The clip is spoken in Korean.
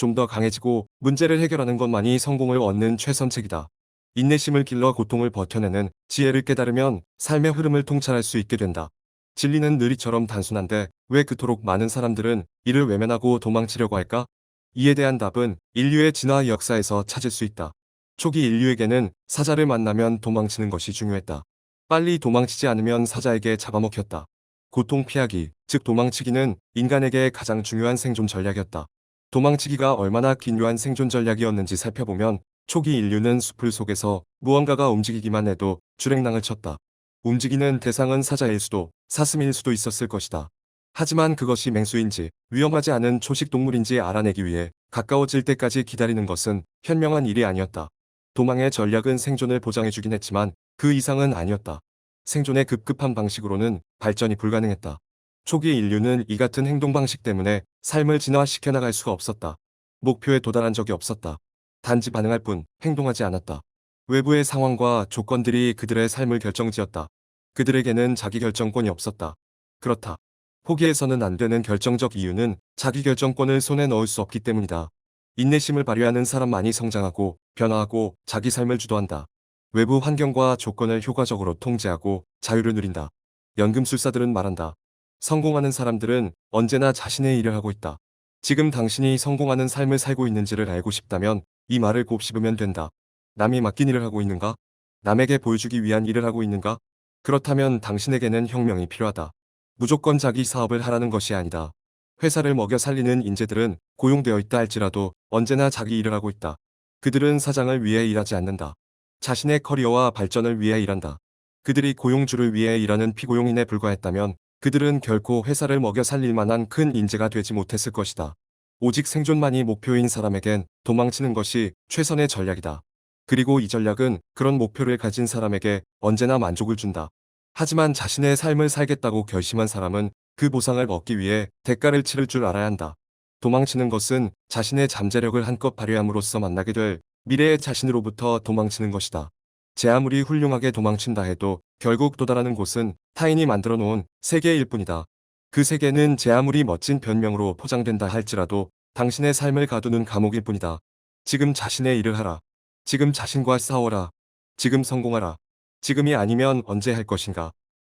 좀 더 강해지고 문제를 해결하는 것만이 성공을 얻는 최선책이다. 인내심을 길러 고통을 버텨내는 지혜를 깨달으면 삶의 흐름을 통찰할 수 있게 된다. 진리는 느리처럼 단순한데 왜 그토록 많은 사람들은 이를 외면하고 도망치려고 할까? 이에 대한 답은 인류의 진화 역사에서 찾을 수 있다. 초기 인류에게는 사자를 만나면 도망치는 것이 중요했다. 빨리 도망치지 않으면 사자에게 잡아먹혔다. 고통 피하기, 즉 도망치기는 인간에게 가장 중요한 생존 전략이었다. 도망치기가 얼마나 긴요한 생존 전략이었는지 살펴보면 초기 인류는 숲을 속에서 무언가가 움직이기만 해도 주랭랑을 쳤다. 움직이는 대상은 사자일 수도 사슴일 수도 있었을 것이다. 하지만 그것이 맹수인지 위험하지 않은 초식 동물인지 알아내기 위해 가까워질 때까지 기다리는 것은 현명한 일이 아니었다. 도망의 전략은 생존을 보장해주긴 했지만 그 이상은 아니었다. 생존의 급급한 방식으로는 발전이 불가능했다. 초기 인류는 이 같은 행동 방식 때문에 삶을 진화시켜 나갈 수가 없었다. 목표에 도달한 적이 없었다. 단지 반응할 뿐 행동하지 않았다. 외부의 상황과 조건들이 그들의 삶을 결정지었다. 그들에게는 자기 결정권이 없었다. 그렇다. 포기해서는 안 되는 결정적 이유는 자기 결정권을 손에 넣을 수 없기 때문이다. 인내심을 발휘하는 사람만이 성장하고 변화하고 자기 삶을 주도한다. 외부 환경과 조건을 효과적으로 통제하고 자유를 누린다. 연금술사들은 말한다. 성공하는 사람들은 언제나 자신의 일을 하고 있다. 지금 당신이 성공하는 삶을 살고 있는지를 알고 싶다면 이 말을 곱씹으면 된다. 남이 맡긴 일을 하고 있는가? 남에게 보여주기 위한 일을 하고 있는가? 그렇다면 당신에게는 혁명이 필요하다. 무조건 자기 사업을 하라는 것이 아니다. 회사를 먹여 살리는 인재들은 고용되어 있다 할지라도 언제나 자기 일을 하고 있다. 그들은 사장을 위해 일하지 않는다. 자신의 커리어와 발전을 위해 일한다. 그들이 고용주를 위해 일하는 피고용인에 불과했다면 그들은 결코 회사를 먹여 살릴 만한 큰 인재가 되지 못했을 것이다. 오직 생존만이 목표인 사람에겐 도망치는 것이 최선의 전략이다. 그리고 이 전략은 그런 목표를 가진 사람에게 언제나 만족을 준다. 하지만 자신의 삶을 살겠다고 결심한 사람은 그 보상을 얻기 위해 대가를 치를 줄 알아야 한다. 도망치는 것은 자신의 잠재력을 한껏 발휘함으로써 만나게 될 미래의 자신으로부터 도망치는 것이다. 제 아무리 훌륭하게 도망친다 해도 결국 도달하는 곳은 타인이 만들어 놓은 세계일 뿐이다. 그 세계는 제 아무리 멋진 변명으로 포장된다 할지라도 당신의 삶을 가두는 감옥일 뿐이다. 지금 자신의 일을 하라. 지금 자신과 싸워라. 지금 성공하라. 지금이 아니면 언제 할 것인가.